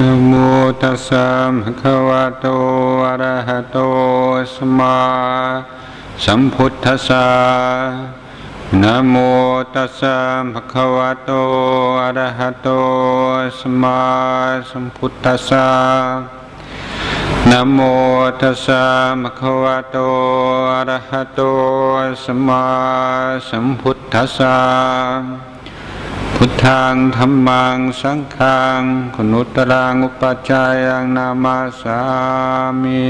นะโมตัสสะภะคะวะโตอะระหะโตสัมมาสัมพุทธัสสะนะโมตัสสะภะคะวะโตอะระหะโตสัมมาสัมพุทธัสสะนะโมตัสสะภะคะวะโตอะระหะโตสัมมาสัมพุทธัสสะ พุทธังธรรมังสังฆังคนุตตรังอุปจายังนามาสามี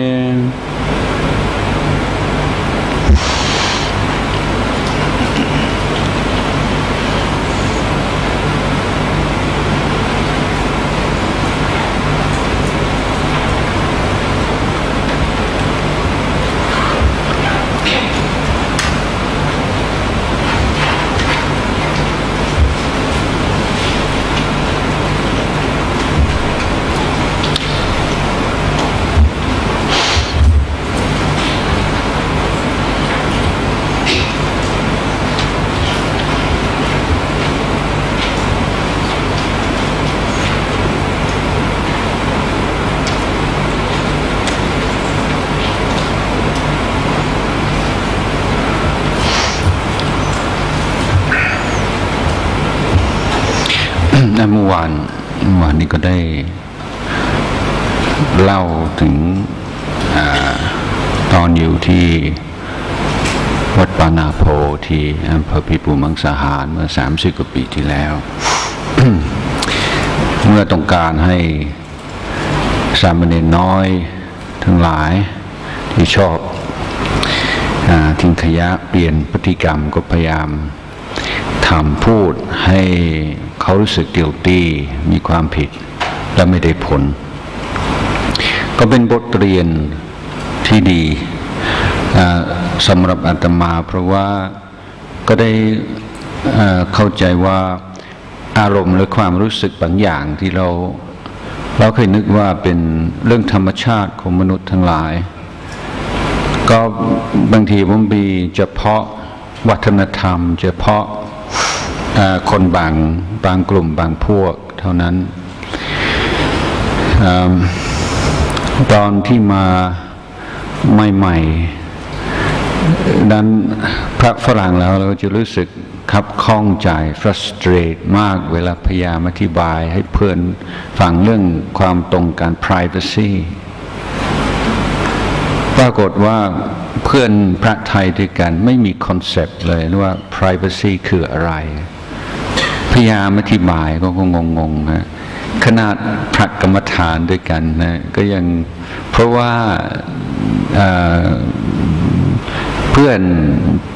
เมื่อวานเมื่อวานนี้ก็ได้เล่าถึงอตอนอยู่ที่วัดปานาโพที่อำเภอพิปูมังสาหารเมื่อสามสิบกว่าปีที่แล้ว เมื่อต้องการให้สามเณรน้อยทั้งหลายที่ชอบอทิ้งขยะเปลี่ยนพฤติกรรมก็พยายามทำพูดให้ เขารู้สึก guilty มีความผิดและไม่ได้ผล ก็เป็นบทเรียนที่ดีสำหรับอาตมา เพราะว่าก็ได้เข้าใจว่าอารมณ์หรือความรู้สึกบางอย่างที่เรา เราเคยนึกว่าเป็นเรื่องธรรมชาติของมนุษย์ทั้งหลาย ก็บางทีผมมีเฉพาะวัฒนธรรม เฉพาะ คนบางบางกลุ่มบางพวกเท่านั้นอตอนที่มาใหม่ๆนั้นพระฝรั่งแล้วเราจะรู้สึกขับข้องใจ frustrate มากเวลาพยายามอธิบายให้เพื่อนฟังเรื่องความตรงกัน privacy ปรากฏว่าเพื่อนพระไทยด้วยกันไม่มีคอนเซปต์เลยว่า privacy คืออะไร พยายามอธิบายก็งงงๆฮะขนาดพระกรรมฐานด้วยกันนะก็ยังเพราะว่าเพื่อน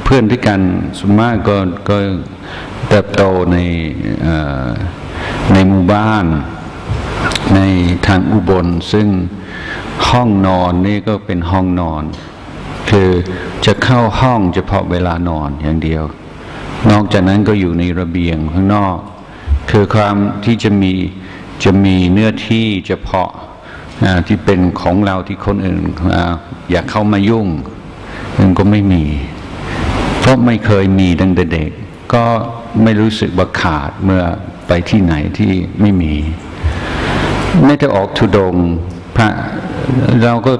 เพื่อนด้วยกันสวนมากก็ก็เติบโตในในหมู่บ้านในทางอุบล ซึ่งห้องนอนนี่ก็เป็นห้องนอน คือจะเข้าห้องเฉพาะเวลานอนอย่างเดียว นอกจากนั้นก็อยู่ในระเบียงข้างนอก คือความที่จะมีจะมีเนื้อที่เฉพาะที่เป็นของเราที่คนอื่นออยากเข้ามายุ่งมันก็ไม่มี เพราะไม่เคยมีตั้งแต่เด็ก ก็ไม่รู้สึกว่าขาดเมื่อไปที่ไหนที่ไม่มีไม่ได้ออกทุดงพระเราก็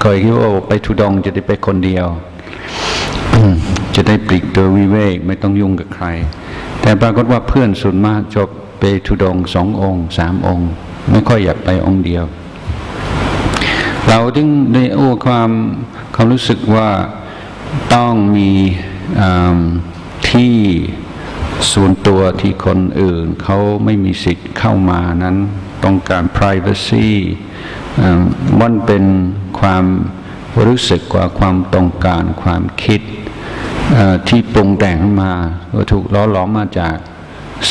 เคยคิดว่าไปทุดงจะได้ไปคนเดียว จะได้ปลีกตัววิเวกไม่ต้องยุ่งกับใคร แต่ปรากฏว่าเพื่อนส่วนมากจบไปทุดงสององค์สามองค์ ไม่ค่อยอยากไปองค์เดียว เราถึงได้โอ้ความความรู้สึกว่าต้องมีที่ส่วนตัวที่คนอื่นเขาไม่มีสิทธิ์เข้ามานั้นต้องการ privacy อ่มันเป็นความรู้สึกว่าความต้องการความคิด ที่ปรุงแต่งขึ้นมาก็ถูกล้อล้อมมาจาก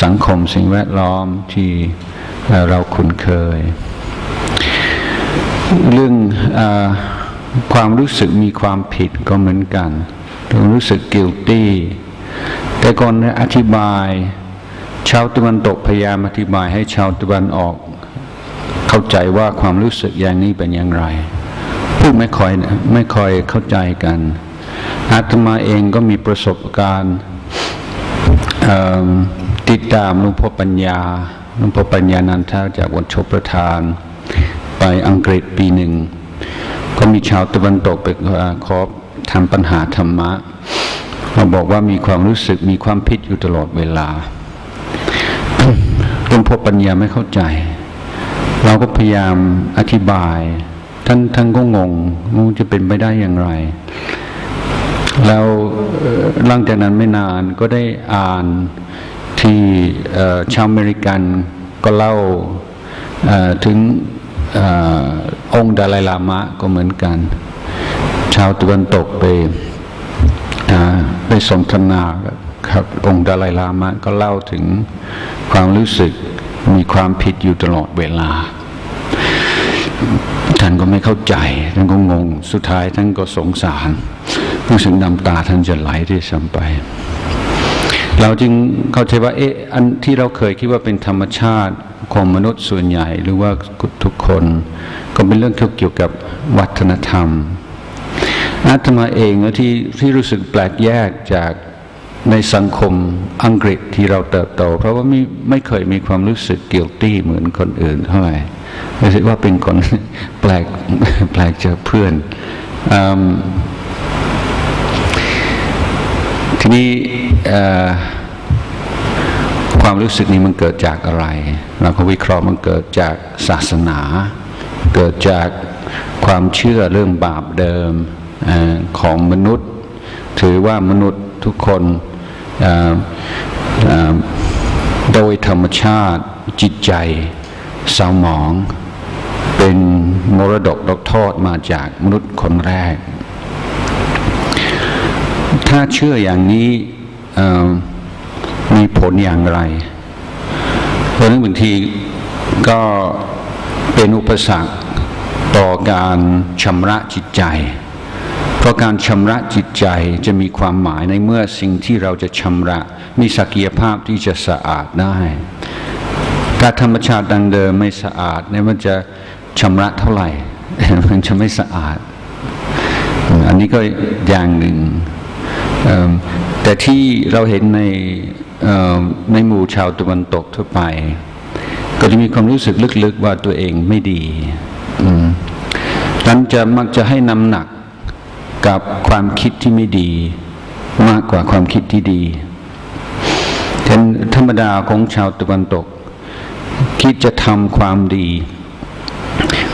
สังคมสิ่งแวดล้อมที่เราคุ้นเคย เรื่องอความรู้สึกมีความผิดก็เหมือนกันรู้สึก guilty แต่ก่อนอธิบาย ชาวตะวันตกพยายามอธิบายให้ชาวตะวันออก เข้าใจว่าความรู้สึกอย่างนี้เป็นอย่างไรพูดไม่ค่อยไม่ค่อยเข้าใจกัน อาตมาเองก็มีประสบการณ์ติดตามหลวงพ่อปัญญาหลวงพ่อปัญญานันทาจากวัดชบประทาน ไปอังกฤษปีหนึ่ง ก็มีชาวตะวันตกไปขอทำปัญหาธรรมะมาบอกว่ามีความรู้สึกมีความพิษอยู่ตลอดเวลาหลวงพ่อปัญญาไม่เข้าใจ เราก็พยายามอธิบาย ท่านท่านก็งงมันจะเป็นไปได้อย่างไร แล้วหลังจากนั้นไม่นานก็ได้อ่านที่ชาวอเมริกันก็เล่าถึงอองค์ดาลายลามะก็เหมือนกัน ชาวตะวันตกไปไปสนทนาครับองค์ดาลายลามะก็เล่าถึงความรู้สึกมีความผิดอยู่ตลอดเวลา ท่านก็ไม่เข้าใจ ท่านก็งง สุดท้ายท่านก็สงสาร รู้สึกน้ำตาท่านจะไหลที่ซ้ำไป เราจึงเข้าใจว่าเอ๊ะอันที่เราเคยคิดว่าเป็นธรรมชาติของมนุษย์ส่วนใหญ่หรือว่าทุกคน ก็เป็นเรื่องเกี่ยวกับวัฒนธรรมอาตมาเองที่ที่รู้สึกแปลกแยกจากในสังคมอังกฤษที่เราเติบโต เพราะว่าไม่ไม่เคยมีความรู้สึกเกี่ยวตี้เหมือนคนอื่นเท่าไหร่รู้สึกว่าเป็นคนแปลกแปลกจากเพื่อนอ ทีนี้ความรู้สึกนี้มันเกิดจากอะไร เราก็วิเคราะห์มันเกิดจากศาสนา เกิดจากความเชื่อเรื่องบาปเดิมของมนุษย์ ถือว่ามนุษย์ทุกคนโดยธรรมชาติจิตใจเศร้าหมอง เป็นมรดกดกทอดมาจากมนุษย์คนแรก ถ้าเชื่ออย่างนี้มีผลอย่างไร เพราะนั้นบางทีก็เป็นอุปสรรคต่อการชำระจิตใจ เพราะการชำระจิตใจจะมีความหมายในเมื่อสิ่งที่เราจะชำระ มีศักยภาพที่จะสะอาดได้การธรรมชาติดังเดิมไม่สะอาดเนี่ยมันจะชำระเท่าไหร่ มันจะไม่สะอาด อันนี้ก็อย่างหนึ่ง แต่ที่เราเห็นในในหมู่ชาวตะวันตกทั่วไป ก็จะมีความรู้สึกลึกๆว่าตัวเองไม่ดีนั้นจะมักจะให้น้ำหนักกับความคิดที่ไม่ดี มากกว่าความคิดที่ดีเป็นธรรมดาของชาวตะวันตก คิดจะทำความดี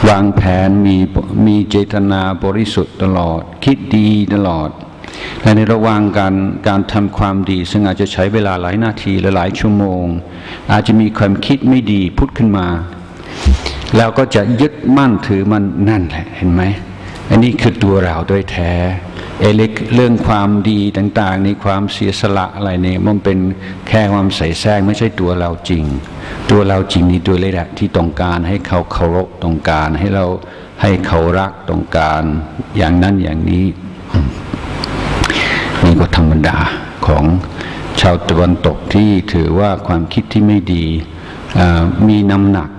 วางแผนมีมีเจตนาบริสุทธิ์ตลอด คิดดีตลอด และในระหว่างการการทำความดี ซึ่งอาจจะใช้เวลาหลายนาทีหรือหลายชั่วโมง อาจจะมีความคิดไม่ดีพุทธขึ้นมา แล้วก็จะยึดมั่นถือมันนั่นแหละเห็นไหมอันนี้คือตัวเราโดยแท้เอล็กเรื่องความดีต่างๆ ในความเสียสละอะไรเนี่ยมันเป็นแค่ความใส่แซงไม่ใช่ตัวเราจริง ตัวเราจริงนี่ตัวเล็กที่ต้องการให้เขาเคารพต้องการ ให้เราให้เขารักต้องการ อย่างนั้นอย่างนี้ นี่ก็ธรรมดาของชาวตะวันตกที่ถือว่าความคิดที่ไม่ดีมีน้ำหนัก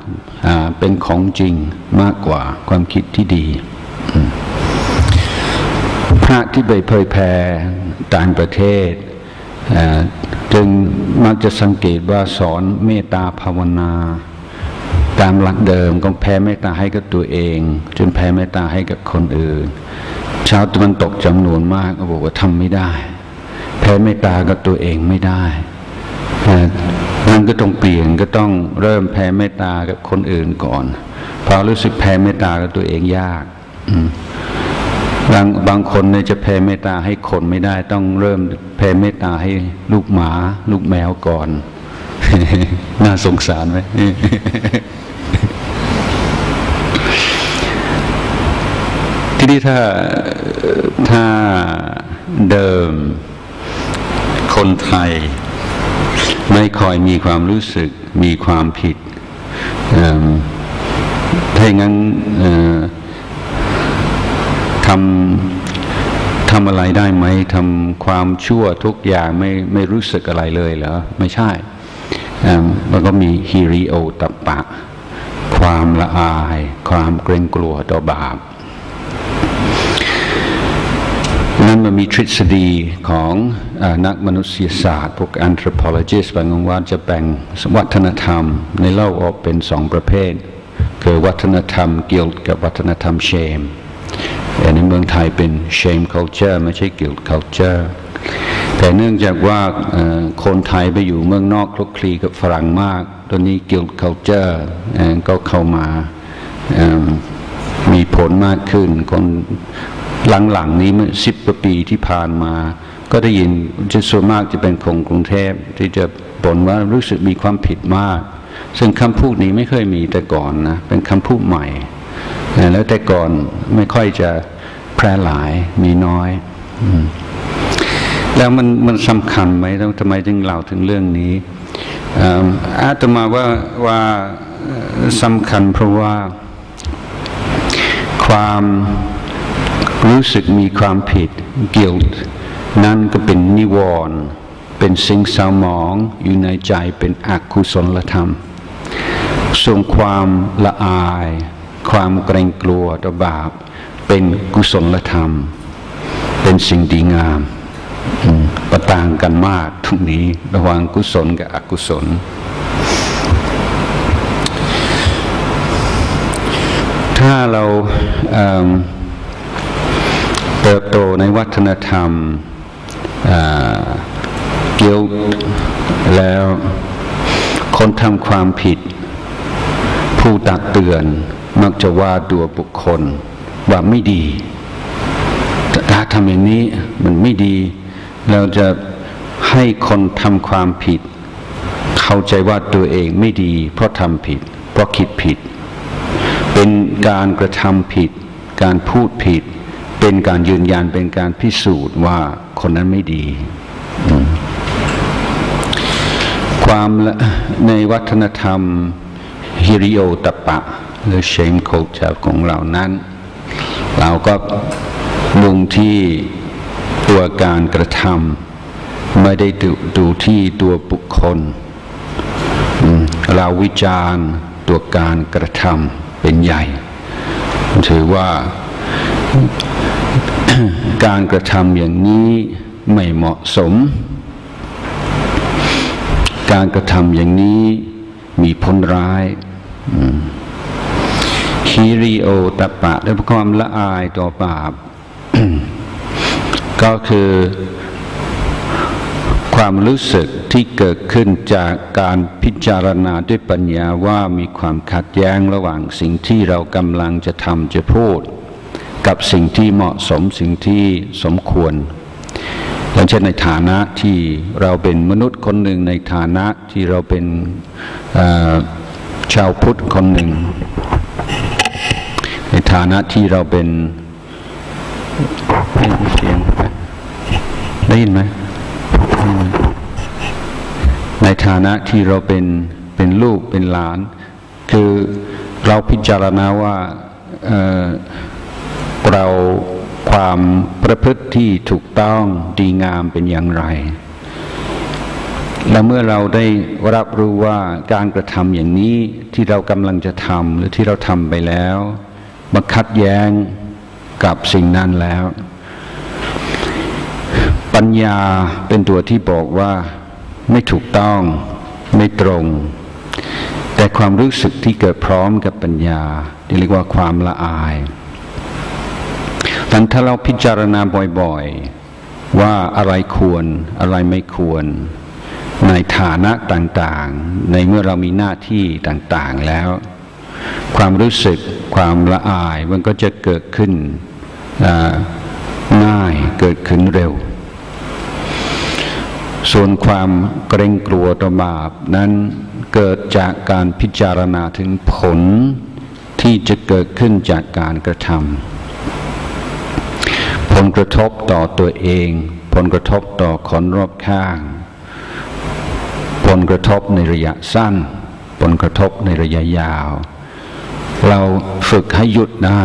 เป็นของจริงมากกว่าความคิดที่ดี พระที่ไปเผยแผ่ต่างประเทศจึงมักจะสังเกตว่าสอนเมตตาภาวนา ตามหลักเดิมก็แผ่เมตตาให้กับตัวเอง จนแผ่เมตตาให้กับคนอื่น ชาวตะวันตกจำนวนมากก็บอกว่าทำไม่ได้ แผ่เมตตากับตัวเองไม่ได้นั่นก็ต้องเปลี่ยนก็ต้องเริ่มแผ่เมตตากับคนอื่นก่อนพอรู้สึกแผ่เมตตากับตัวเองยากบางบางคนเนี่ยจะแผ่เมตตาให้คนไม่ได้ ต้องเริ่มแผ่เมตตาให้ลูกหมา ลูกแมวก่อน น่าสงสารไหมทีนี้ถ้าถ้าเดิม คนไทย ไม่คอยมีความรู้สึกมีความผิดถ้าอย่างนั้นทำทำอะไรได้ไหมทำความชั่วทุกอย่างไม่ไม่รู้สึกอะไรเลยเหรอไม่ใช่มันก็มีฮิริโอตปะ ความละอาย ความเกรงกลัวต่อบาป นั้นมันมีทฤษฎีของอนักมนุษยศาสตร์ พวก anthropologist บางว่าจะแบ่งวัฒนธรรมในโลกออกเป็นสองประเภท คือวัฒนธรรม guilt กับวัฒนธรรม shame ในเมืองไทยเป็น shame culture ไม่ใช่ guilt culture แต่เนื่องจากว่าคนไทยไปอยู่เมืองนอกคลุกคลีกับฝรั่งมากตัวนี้ guilt culture ก็เข้ามามีผลมากขึ้น คน หลังๆนี้เมื่อสิบกว่าปีที่ผ่านมา ก็ได้ยินจะส่วนมากจะเป็นคนกรุงเทพที่จะบ่นว่ารู้สึกมีความผิดมาก ซึ่งคำพูดนี้ไม่เคยมีแต่ก่อนนะเป็นคำพูดใหม่ แล้วแต่ก่อนไม่ค่อยจะแพร่หลายมีน้อยแล้วมันมันสำคัญไหมทำไมถึงเล่าถึงเรื่องนี้อาตมาว่าว่าสำคัญเพราะว่าความ รู้สึกมีความผิด guilt นั่นก็เป็นนิวรณ์เป็นสิ่งเศร้าหมองอยู่ในใจเป็นอกุศลธรรม ส่งความละอาย ความเกรงกลัวต่อบาป เป็นกุศลธรรม เป็นสิ่งดีงาม ประต่างกันมากทุกนี้ระหว่างกุศลกับอกุศล ถ้าเราเติบโตในวัฒนธรรมเกี่ยวแล้วคนทำความผิด ผู้ตักเตือนมักจะว่าตัวบุคคลว่าไม่ดีถ้าทำอย่างนี้มันไม่ดี เราจะให้คนทำความผิด เข้าใจว่าตัวเองไม่ดี เพราะทำผิด เพราะคิดผิด เป็นการกระทำผิด การพูดผิด เป็นการยืนยันเป็นการพิสูจน์ว่าคนนั้นไม่ดี ความในวัฒนธรรมฮิริโอตปะ หรือเชมโคจาของเรานั้น เราก็มุ่งที่ตัวการกระทำไม่ได้ดูดูที่ตัวบุคคล เราวิจารณ์ตัวการกระทำเป็นใหญ่ ถือว่า การกระทำอย่างนี้ไม่เหมาะสม การกระทำอย่างนี้มีผลร้ายฮิริโอตปะด้วยความละอายต่อบาป ก็คือความรู้สึกที่เกิดขึ้นจากการพิจารณาด้วยปัญญาว่ามีความขัดแย้งระหว่างสิ่งที่เรากำลังจะทำจะพูด กับสิ่งที่เหมาะสมสิ่งที่สมควรอย่างเช่นในฐานะที่เราเป็นมนุษย์คนหนึ่งในฐานะที่เราเป็นชาวพุทธคนหนึ่ง ในฐานะที่เราเป็นเสียงได้ยินไหมในฐานะที่เราเป็นเป็นลูกเป็นหลาน คือเราพิจารณาว่า เราความประพฤติที่ถูกต้องดีงามเป็นอย่างไร และเมื่อเราได้รับรู้ว่าการกระทำอย่างนี้ที่เรากำลังจะทำหรือที่เราทำไปแล้วมาคัดแย้งกับสิ่งนั้นแล้ว ปัญญาเป็นตัวที่บอกว่าไม่ถูกต้องไม่ตรง แต่ความรู้สึกที่เกิดพร้อมกับปัญญาที่เรียกว่าความละอาย นั้นถ้าเราพิจารณาบ่อยๆ ว่าอะไรควรอะไรไม่ควร ในฐานะต่างๆ ในเมื่อเรามีหน้าที่ต่างๆแล้ว ความรู้สึกความละอายมันก็จะเกิดขึ้นง่ายเกิดขึ้นเร็ว ส่วนความเกรงกลัวต่อบาปนั้นเกิดจากการพิจารณาถึงผลที่จะเกิดขึ้นจากการกระทำ ลกระทบต่อตัวเอง ผลกระทบต่อคนรอบข้าง ผลกระทบในระยะสั้น ผลกระทบในระยะยาว เราฝึกให้หยุดได้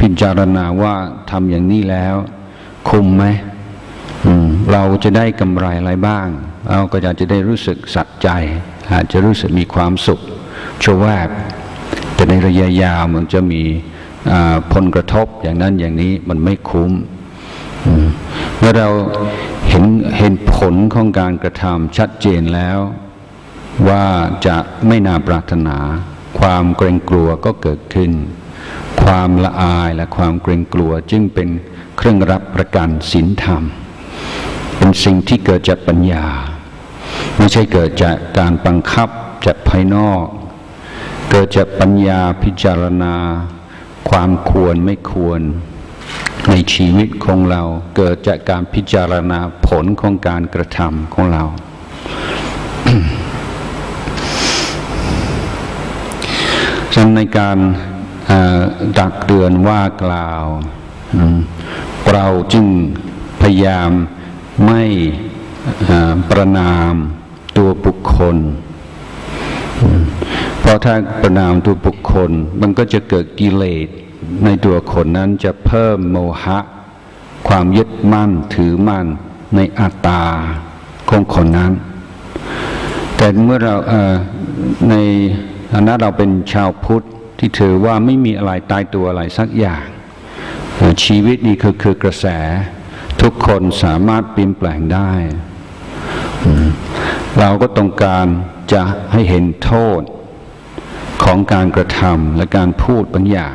พิจารณาว่าทำอย่างนี้แล้ว คุ้มไหมเราจะได้กำไรอะไรบ้าง เราก็จะจะได้รู้สึกสัจใจ อาจจะรู้สึกมีความสุขชั่วแวบแต่ในระยะยาวมันจะมีผลกระทบอย่างนั้นอย่างนี้มันไม่คุ้ม เมื่อเราเห็นเห็นผลของการกระทำชัดเจนแล้ว ว่าจะไม่น่าปรารถนา ความเกรงกลัวก็เกิดขึ้น ความละอายและความเกรงกลัวจึงเป็นเครื่องรับประกันศีลธรรม เป็นสิ่งที่เกิดจากปัญญา ไม่ใช่เกิดจากการบังคับจากภายนอก เกิดจากปัญญาพิจารณา ความควรไม่ควร ในชีวิตของเราเกิดจากการพิจารณาผลของการกระทำของเราฉันในการดักเตือนว่ากล่าว เราจึงพยายามไม่ประนามตัวบุคคล เพราะถ้าประนามตัวบุคคล มันก็จะเกิดกิเลส ในตัวคนนั้นจะเพิ่มโมหะ ความยึดมั่นถือมั่นในอัตตาของคนนั้น แต่เมื่อเราในฐานะเราเป็นชาวพุทธที่ถือว่าไม่มีอะไรตายตัวอะไรสักอย่าง ชีวิตนี้คือคือกระแส ทุกคนสามารถเปลี่ยนแปลงได้ เราก็ต้องการจะให้เห็นโทษของการกระทำและการพูดบางอย่าง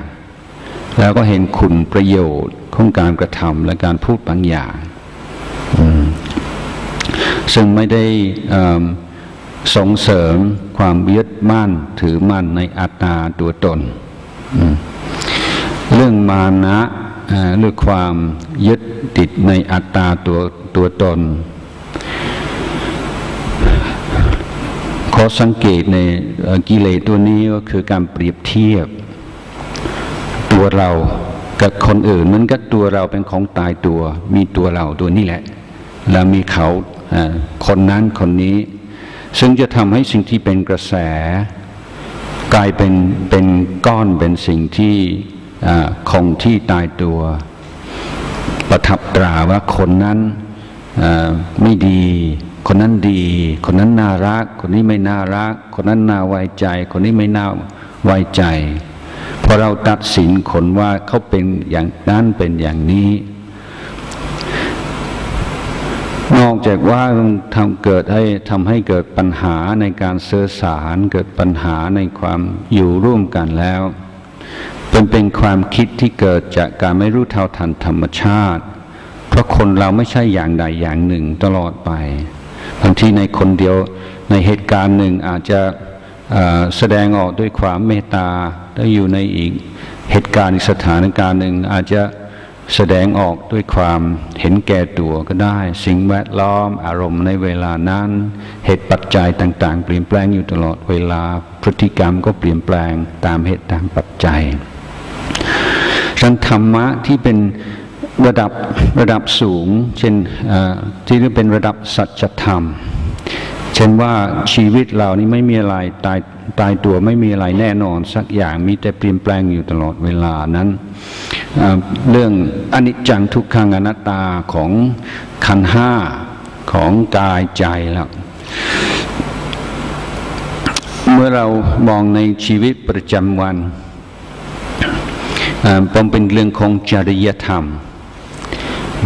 แล้วก็เห็นคุณประโยชน์ของการกระทำและการพูดบางอย่างซึ่งไม่ได้ส่งเสริมความยึดมั่นถือมั่นในอัตตาตัวตน เรื่องมานะเรื่องความยึดติดในอัตตาตัวตัวตน ขอสังเกตในกิเลสตัวนี้ก็คือการเปรียบเทียบ ตัวเรากับคนอื่นมันก็ตัวเราเป็นของตายตัว มีตัวเราตัวนี้แหละ แล้วมีเขาคนนั้นคนนี้ ซึ่งจะทำให้สิ่งที่เป็นกระแส กลายเป็นเป็นก้อนเป็นสิ่งที่คงที่ตายตัว ประทับตราว่าคนนั้นไม่ดี คนนั้นดี คนนั้นน่ารัก คนนี้ไม่น่ารัก คนนั้นน่าไว้ใจ คนนี้ไม่น่าไว้ใจ พอเราตัดสินคนว่าเขาเป็นอย่างนั้นเป็นอย่างนี้ นอกจากว่าทำเกิดให้ทำให้เกิดปัญหาในการเสื่อสารเกิดปัญหาในความอยู่ร่วมกันแล้วเป็นเป็นความคิดที่เกิดจากการไม่รู้เท่าทันธรรมชาติ เพราะคนเราไม่ใช่อย่างใดอย่างหนึ่งตลอดไปบางทีในคนเดียวในเหตุการณ์หนึ่งอาจจะแสดงออกด้วยความเมตตา แล้วอยู่ในอีกเหตุการณ์อีกสถานการณ์หนึ่งอาจจะแสดงออกด้วยความเห็นแก่ตัวก็ได้ สิ่งแวดล้อมอารมณ์ในเวลานั้น เหตุปัจจัยต่าง ๆ เปลี่ยนแปลงอยู่ตลอดเวลา พฤติกรรมก็เปลี่ยนแปลงตามเหตุตามปัจจัยฉันธรรมะที่เป็นระดับระดับสูง เช่นที่เรียกเป็นระดับสัจธรรม เช่นว่าชีวิตเรานี่ไม่มีอะไรตายตายตัวไม่มีอะไรแน่นอนสักอย่างมีแต่เปลี่ยนแปลงอยู่ตลอดเวลานั้นเรื่องอนิจจังทุกขังอนัตตาของขันห้าของกายใจแล้วเมื่อเรามองในชีวิตประจำวันปมเป็นเรื่องของจริยธรรม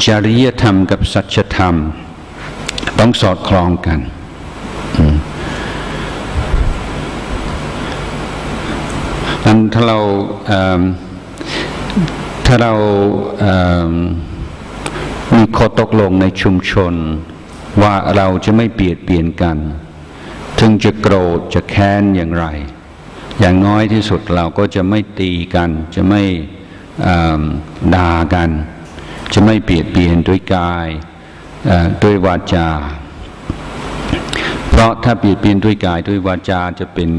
จริยธรรมกับสัจธรรม ต้องสอดคล้องกัน นั้นถ้าเราถ้าเรามีข้อตกลงในชุมชนว่าเราจะไม่เปลี่ยนเปลี่ยนกัน ถึงจะโกรธจะแค้นอย่างไร อย่างน้อยที่สุดเราก็จะไม่ตีกัน จะไม่ด่ากัน จะไม่เปลี่ยนเปลี่ยนด้วยกายด้วยวาจา เพราะถ้าเปลี่ยนเปลี่ยนด้วยกายด้วยวาจาจะเป็น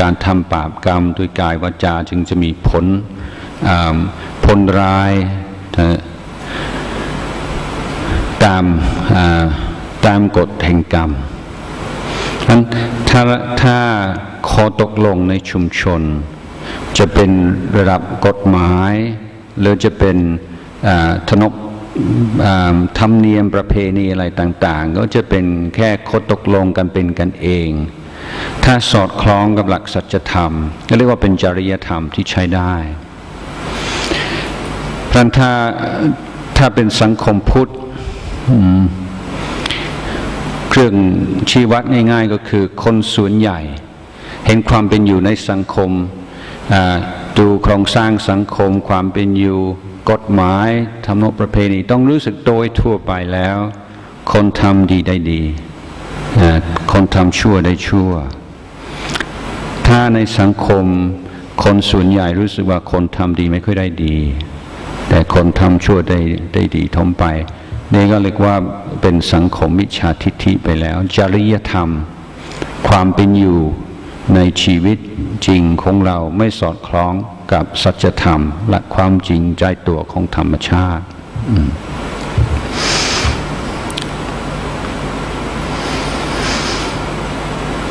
การทำบาปกรรมด้วยกายวาจาจึงจะมีผลผลร้ายตามตามกฎแห่งกรรมนั้นถ้าถ้าขอตกลงในชุมชน จะเป็นระดับกฎหมาย หรือจะเป็นทนบ ธรรมเนียมประเพณีอะไรต่างๆ ก็จะเป็นแค่โคตกลงกันเป็นกันเอง ถ้าสอดคล้องกับหลักสัจธรรม ก็เรียกว่าเป็นจริยธรรมที่ใช้ได้พราะถ้าถ้าเป็นสังคมพุทธเครื่องชี้วัดง่าย ๆ ก็คือคนส่วนใหญ่ เห็นความเป็นอยู่ในสังคมดูโครงสร้างสังคมความเป็นอยู่ กฎหมายธรรมนประเพณีต้องรู้สึกโดยทั่วไปแล้ว คนทำดีได้ดีคนทำชั่วได้ชั่ว ถ้าในสังคมคนส่วนใหญ่รู้สึกว่าคนทำดีไม่ค่อยได้ดี แต่คนทำชั่วได้ได้ดีทมไป นี่ก็เรียกว่าเป็นสังคมมิจฉาทิฏฐิไปแล้ว จริยธรรม ความเป็นอยู่ในชีวิตจริงของเราไม่สอดคล้อง กับสัจธรรม และความจริงใจตัวของธรรมชาติ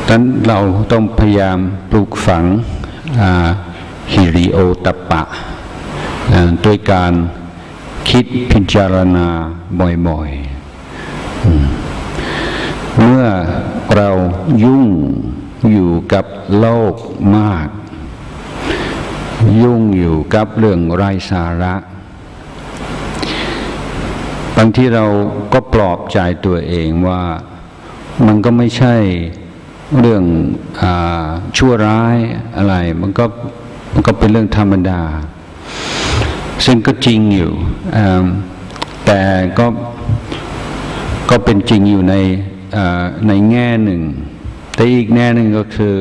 ดังนั้นเราต้องพยายามปลูกฝังฮิริโอตปะด้วยการคิดพิจารณาบ่อยๆ เมื่อเรายุ่งอยู่กับโลกมาก ยุ่งอยู่กับเรื่องไร้สาระ บางที่เราก็ปลอบใจตัวเองว่ามันก็ไม่ใช่เรื่องอชั่วร้ายอะไร มันก็มันก็เป็นเรื่องธรรมดา ซึ่งก็จริงอยู่ แต่ก็ก็เป็นจริงอยู่ในในแง่หนึ่ง แต่อีกแน่หนึ่งก็คือ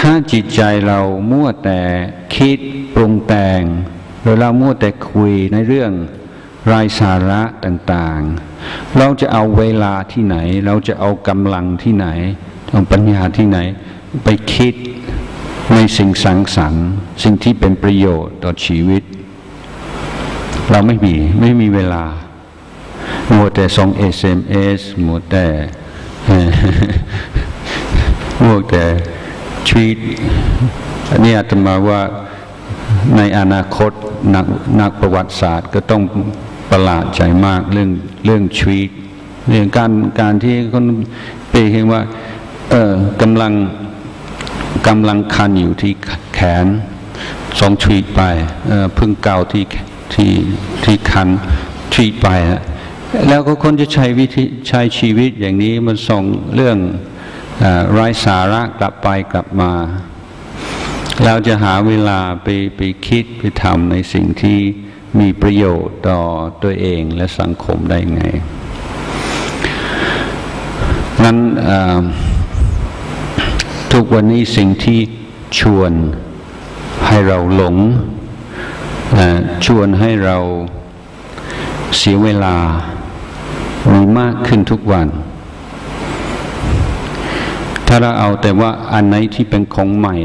ถ้าจิตใจเรามั่วแต่คิดปรุงแต่งหรือเรามั่วแต่คุยในเรื่องรายสาระต่างๆ เราจะเอาเวลาที่ไหน เราจะเอากำลังที่ไหนเอาปัญญาที่ไหน ไปคิดในสิ่งสังสรรค์สิ่งที่เป็นประโยชน์ต่อชีวิต เราไม่มีไม่มีเวลามัวแต่ส่ง SMS มัวแต่พวกแต่ ชีวิตอันนี้อาตมาว่าในอนาคตนักนักประวัติศาสตร์ ก็ต้องประหลาดใจมากเรื่องเรื่องชีวิตเรื่องการการที่คนไปเห็นว่าเออกำลังกำลังคันอยู่ที่แขนสองชีวิตไปเออพึ่งเกาที่ที่ที่คันชีวิตไปแล้วก็คนจะใช้วิธีใช้ชีวิตอย่างนี้มันส่งเรื่อง ไร้สาระกลับไปกลับมา เราจะหาเวลาไปไปคิดไปทำในสิ่งที่มีประโยชน์ต่อตัวเองและสังคมได้ไง นั้นทุกวันนี้สิ่งที่ชวนให้เราหลง ชวนให้เราเสียเวลามีมากขึ้นทุกวัน ถ้าเราเอาแต่ว่าอันไหนที่เป็นของใหม่